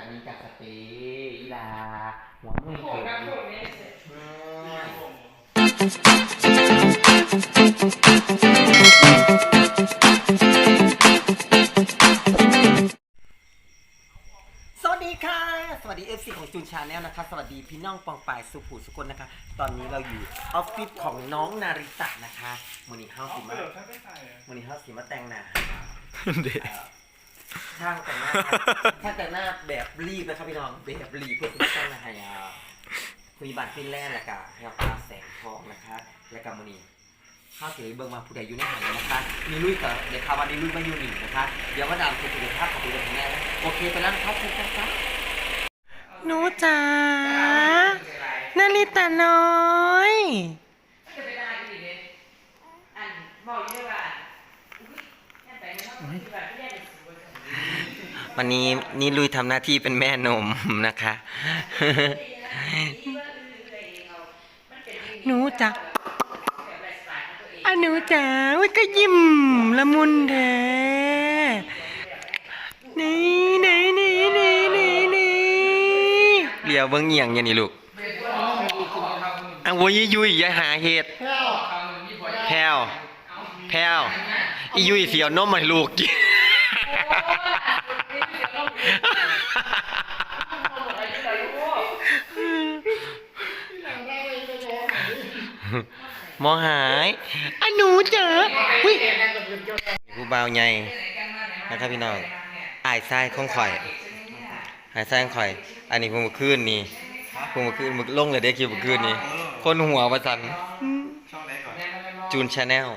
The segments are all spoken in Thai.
ามีจากสเปย์อีลาหัวมือผมกับผมนี่สวัสดีค่ะ สวัสดี FC ของจูนชาแนลนะคะ สวัสดีพี่น้องปองปายสุภูสุกลนะคะ ตอนนี้เราอยู่ออฟฟิศของน้องนาริตะนะคะมูนี่เฮาสิมามูนี่เฮาสิมาแต่งหนาเด็ก ช่างแต่งหน้าช่างแต่งหน้าแบบรีบนะครับพี่น้องแบบรีบเพื่อที่จะแต่งหน้าให้อ่าคุยบัตรฟินแลนด์และกะแนวปลาแสงทองนะคะและกับมูนี่ข้าวเสียเบิ่งมาผู้ใดอยู่ในหางนะคะ มีลุยกับเดี๋ยวคาวันนี้ลุยมาอยู่หนีนะคะ เดี๋ยวมาดามคุณคุณภาพของดูแลแม่นะโอเคไปแล้วนะครับคุณครับหนูจ๋านาริตาน้อยจะไปได้อีกเลยอันบอกอยู่ว่าอุ้ยแค่ไปไม่ต้อง วันนี้นี่ลุยทำหน้าที่เป็นแม่นมนะคะ หนูจ๋าอะหนูจ๋าอุ้ยก็ยิ้มละมุนแท้นี่นี่นี่นี่นี่นี่เลียวเบิ้งเอียงย่างนี้ลูกอังโวยยุยอย่าหาเห็ดแพรวแพรวอียุยเสียวนมให้ลูกกิน มองหายอันหนูจ๋าอุ้ยผู้บ่าวใหญ่นะครับพี่น้องอายทรายของข่อยอายทรายของข่อย อันนี้เพิ่งมาคืนนี่เพิ่งมาคืนมึกลงเลยได้คิวเมื่อคืนนี่คนหัวประสันจูนชาแนล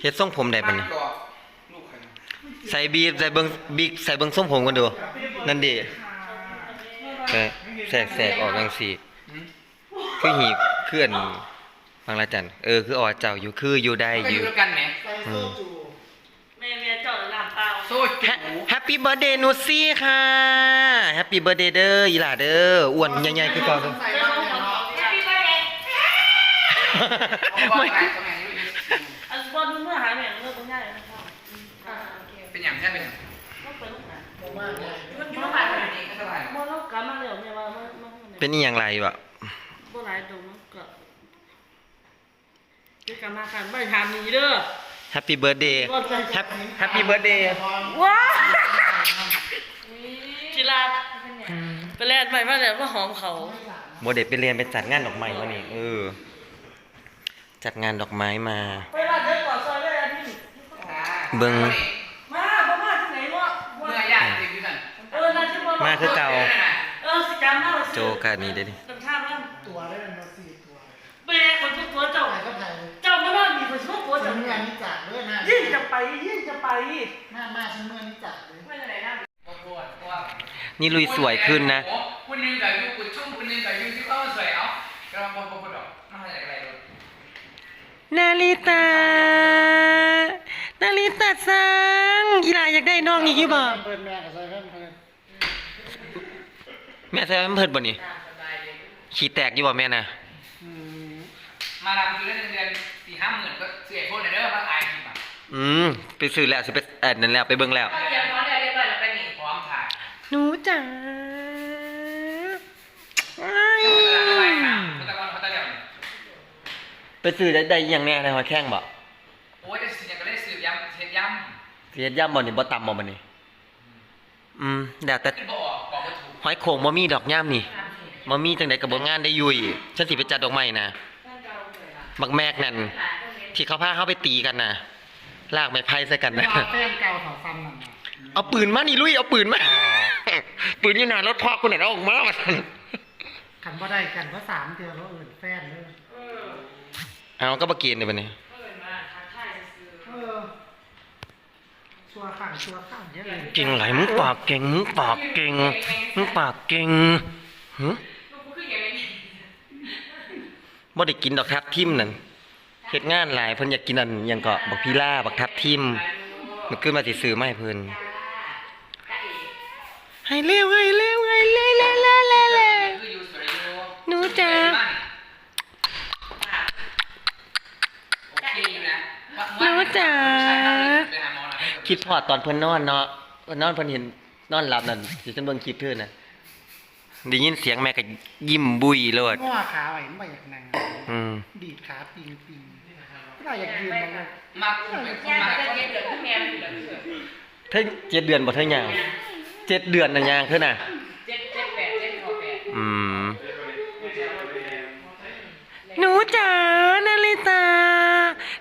เฮ็ดทรงผมได้ปะนี่ใส่บีบใส่เบิงบิ๊กใส่เบิงทรงผมกันดู นั่นดิแส กแสกแสกออกจังสีคือหีบเคลื่อนบางละจันเออคือออเจ้าอยู่คืออยู่ได้ก็ออยู่ยู่ด้วยกันไหมอืมแม่เมียเจาะลามเปล่าโซ่จิ๋วแฮปปี้เบิร์ดเดย์นุชซี่ค่ะแฮปปี้เบิร์ดเดย์เด้ออีหล่าเด้ออ้วนใหญ่ๆคือเก่าเด้อแฮปปี้เบิร์ดเดย์เอาว่าอะไรก็แม่งอยู่อันบอลเมื่อหายแม่เมื่อเป็นง่ายนะครับอ่าโอเคเป็นอย่างแค่เป็นต้องไปลูกหามันอยู่บ้าน เมื่อเป็นอีหยังไรวะบ่หลายตรงมันก็จะกลับมากันไม่ทำนี้เด้อแฮปปี้เบิร์ดเดย์บอลไปแฮปแฮปปี้เบิร์ดเดย์ว้าจิราไปแล่นใหม่มาแล้วก็หอมเขาโมเดลไปเรียนไปจัดงานดอกไม้มานี่เออ จัดงานดอกไม้มาไปร้านเด็กกว่าซอยได้อันนี้เบิ่งมาบ่มาที่ไหนวะเมื่อยากจริงด้วยกันเออนั่นที่บ่มาคือเก่า เออสิกรรมมาโจกานี่เด้ดิตั้งท่ามันตัวได้เป็นมาสี่ตัวเป้คนทุกตัวเจ้าถ่ายก็ถ่ายเจ้ามานั่งมีคนทุกตัวฉัเจ้านเมื่อนี้จัดด้วยนะยิ่งจะไปยิ่งจะไปหน้ามาฉันเมื่อนี้จัดเลยไม่ได้นะนี่ลุยสวยขึ้นนะคุณนึงกับยูกุชุ่มคุณนึงกับยูที่เขาสวยเอากำลังพอพอพอดอกมาอะไรอะไรเลยนาริตา นาริตาสังอีหลาอยากได้น้องอีกอยู่บ่ เปิดแม่กับใส่เพิ่มเพิ่ม แม่ใส่แม่เพิ่นบ่นี่ขี้แตกอยู่บ่แม่น่ะมาดามคือเดือนเดือนสี่ห้าหมื่นก็เสียโทษในเรื่องว่าอายจริงป่ะอืมไปซื้อแล้วสิไปเอ็ดนั่นแล้วไปเบิ่งแล้วเรียบร้อยแล้วเรียบร้อยแล้วไปนี่พร้อมถ่ายหนูจ๋าอ้ายอะไรค่ะพัตตาพัตตาเดียวไปซื้อได้ได้อิหยังแน่ในหอยแข้งบ่โอ้ยจะสิ่งก็เลยสืบย้ำเช็ดย้สิเฮ็ดย่ำบ่นี่บ่ต่ำบ่บัดนี้อืมแล้วแต่ำขึ้นบอกบอกว่าถูก หอยโข่งบ่มีดอกย่ามนี่บ่มีจังไดก็บ่งานได้ยุ่ยฉันสิไปจัดดอกไม้นะบักแมกนั่นที่เขาพาเขาไปตีกันน่ะลากไม้ไผ่ใส่กันนะว่าแฟนเก่าของฟันนั่นน่ะเอาปืนมานี่ลุยเอาปืนมาปืนอยู่หน้ารถพ่อคุณน่ะเอาออกมาว่าซั่นขันบ่ได้กันเพราะสามเดือนแล้วอื่นแฟนเลยเอาก็บ่เกินเลยบัดนี้เออชัวร์ข้างชัวร์ข้างเยอะ เลยเก่งไหลมึงปากเก่งมึงปากเก่งมึงปากเก่งหึบ่ได้กินดอกทับทิมนั่นเฮ็ดงานหลายเพิ่นอยากกินอันหยังก็บักพีล่าบักทับทิมมันขึ้นมาสิซื้อมาให้เพิ่นให้เร็วให้เร็วให้เร็วเร็วเร็วเร็วเร็ว คืออยู่สวยอยู่ หนูจ๋า โอเคอยู่นะ หนูจ๋า คิดพอดตอนเพิ่นนอนเนาะเพิ่นนอนเพิ่นเห็นนอนหลับนั่นสิฉันเบิ่งคลิปเธอน่ะได้ยินเสียงแม่ก็ยิ้มบุยโลดง้อขาไว้ไม่อยากนั่งอืมดีดขาปิงปิงไม่ได้อยากยืนมันเลยมากอุ้มเป็นคนย่างมาก็จะเย็นเดือดขึ้นแม่อยู่แล้วเถอะเธอเจ็ดเดือนบ่เธอยังเจ็ดเดือนน่ะยังเธอน่ะเจ็ดเจ็ดแปดเจ็ดหกแปดอืมหนูจ๋านาริตา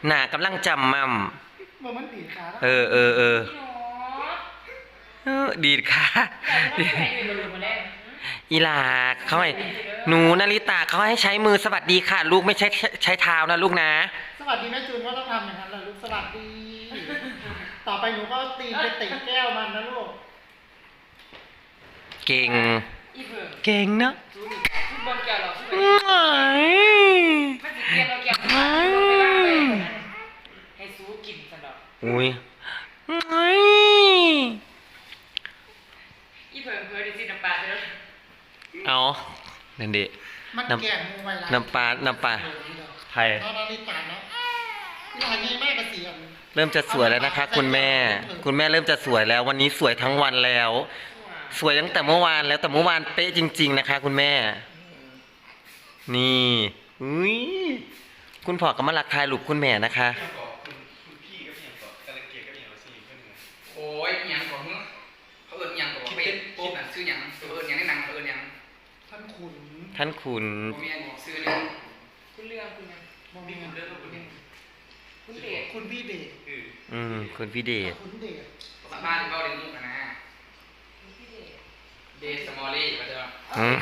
หน้ากำลังจำมั่ม เมื่อมันดีดขาแล้วเออเออเออพี่หนูเออดีดค่ะแต่ว่าใครอยู่บนมาได้อีหลาเขาให้หนูนาริตาเขาให้ใช้มือสวัสดีค่ะ ลูกไม่ใช่ใช้เท้านะลูกนะ สวัสดีแม่จูนก็ต้องทำอย่างนั้นแหละลูกสวัสดี ต่อไปหนูก็ตีนไปติแก้วมันนะลูก เก่งอีเบิ่งเก่งเนอะซูนี่ทุกบนแก้วเราทุกไหนมั อกอุ้ยไหนอีเบิ่งเพื่อได้สิน้ำปลาไปแล้วเอานั่นดิมันน้ำแก่มูไว้ละน้ำปลาน้ำปลาไทยนอนนาฬิกาเนาะนี่หายง่ายมากกระเสียมเริ่มจะสวยแล้วนะคะ คุณแม่ คุณแม่เริ่มจะสวยแล้ว วันนี้สวยทั้งวันแล้ว สวยตั้งแต่เมื่อวานแล้วแต่เมื่อวานเป๊ะจริง ๆ นะคะ คุณแม่ นี่อุ้ยคุณพ่อก็มารักทายลูกคุณแม่นะคะ โอ้ยอิหยังของเขาเอิญยังของเป็ดคิดน่ะซื้อหยังเขาเอิญยังในหนังเขาเอิญยัง ท่านขุน ท่านคุณผมมีอันบอกซื้อเนี่ยคุณเรื่องคุณยังมองมีเรื่องคุณเนี่ยคุณเดชคุณพี่เดชอืมคุณพี่เดชคุณเดชสามารถเขาเรียนมุกนะคุณพี่เดชเดสมอลลี่ก็จะอืม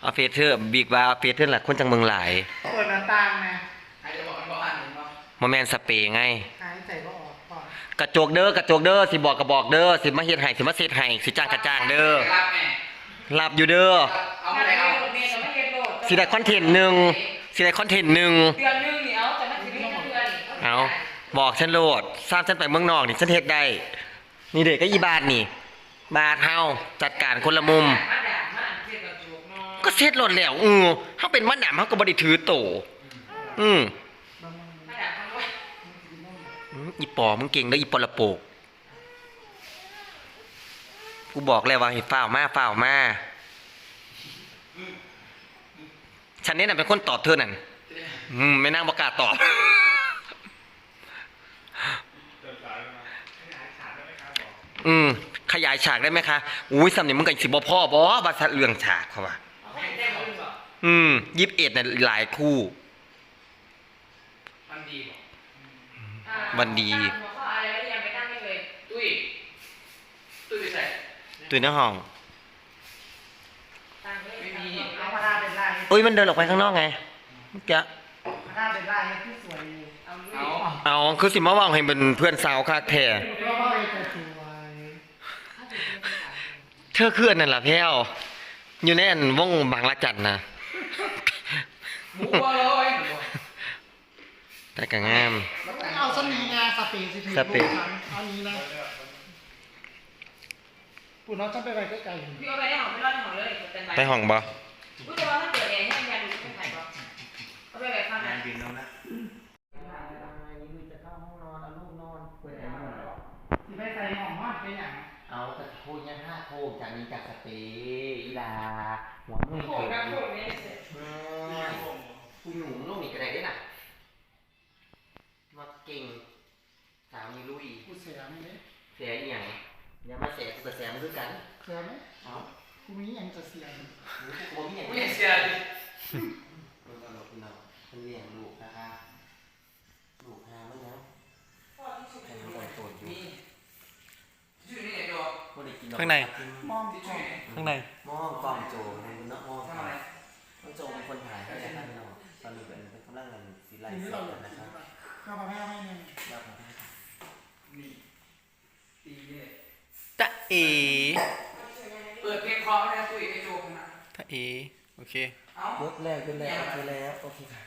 เอาเฟเธอร์บิ๊กว่าเอาเฟเธอร์ล่ะคนจังเมืองหลายเปิดหน้าต่างนะใครจะบอกกันบอกอ่านหนึ่งว่ามาแมนสเปรย์ไงหายใจก็ออกก่อนกระจกเด้อกระจกเด้อสิบอกกระบอกเด้อสิมาเฮ็ดให้สิมาเซ็ดให้สิจ้างกระจ้างเด้อ รับแม่รับอยู่เด้อเอาอะไรเอาสิได้คอนเทนต์หนึ่งสิได้คอนเทนต์หนึ่งเดือนนึงนี่เอาแต่มันสิไม่เดือนเอาบอกฉันโลดทราบฉันไปเมืองนอกนี่ฉันเฮ็ดได้ นี่เด็กก็อีบาทนี่ บาทเฮาจัดการคนละมุม มาด่ามาเจ็บกระจุกเนาะก็เซ็ดโลดแล้วอือเฮาเป็นมะนาวเฮาก็บ่ได้ถือโต อืมมาด่าเขาด้วย อืมอีปอมึงเก่งเด้ออีปอละโปก กูบอกแล้วว่าให้ฝ้าวมาฝ้าวมาฉันนี่น่ะเป็นคนตอบเธอนั่นอืมไม่นั่งประกล้าศตอบอืมขยายฉากได้ไหมคะ อุ้ยสำเนียงมึงกับสิบพ่อบอบาสะเรื่องฉากเขาว่าเอาให้ได้หมดบ่อืมยิบเอ็ดน่ะหลายคู่มันดีบอกอ่าวันดี ตัวในห้องตั้งเลยไม่มีเอาพาราเป็นลายเอ้ยมันเดินออกไปข้างนอกไงเมื่อกี้พาราเป็นลายที่สวยอยู่เอาลูเอากเอาคือสิมาวางให้เป็นเพื่อนสาวคักแท้เพราะว่าไอ้จะสวยเธอคืออันนั่นล่ะแพ้วอยู่ในอันวงบางละจันนะหมูบัวลอยแต่ก็งามเอาสนีงาสเปรย์สิถือสเปรย์ลูกฉันเอานี้นะ ปุ่นน้องจะไปไว้ใกล้ๆพี่เอาไปได้หอมไม่รอดหอมเลยแต่ไปห้องบ่กูจะว่ามันเกิดเองให้ยาดูไม่ถ่ายบ่เอาไปแบบข้างนั้นบินน้องนะนี่จะเข้าห้องนอนเอาลูกนอนเปิดแอร์นอนสิไปใส่ห้องนอนเป็นอย่างเอาแต่พูดยังห้าโคงจากนี้จากสเปย์อีลาหัวมึงโขกนะโขกเนี่ยกูหนุ่มลูกนี่ก็ได้ได้น่ะมาเก่งสาวมีลุย กูเสียมั้ยเนี่ยเสียอีหยัง งคือกันเสียไหมเอากูมีอย่างจะเสียหรือกูบ่มีหยังกูยังเสียเลยเออเอาพี่น้องฉันเลี้ยงลูกนะคะลูกหามันแล้วฉันทำอะไรโตอยู่นี่ชื่อนี่ไหนดอกบ่ได้กินดอกข้างในมองที่ชื่อไหนข้างในมองกล้องโจให้มันเนาะมองทำอะไรต้องโจเป็นคนถ่ายให้นะครับพี่น้องตอนนี้เป็นเป็นกำลังงานสีไลทีฟ์นี้สเราดอยากนะคซื้รัอบแบบก็มาให้ให้เนี่ย แล้วก็ นี่ตีนี่ ตะ เอเปิดเพลงคอไม่ได้ตุ้ยไอ้โจกนะตะเอโอเค เอ้าเบิร์ดแรกเป็นแล้วโอเคแล้วโอเคค่ะ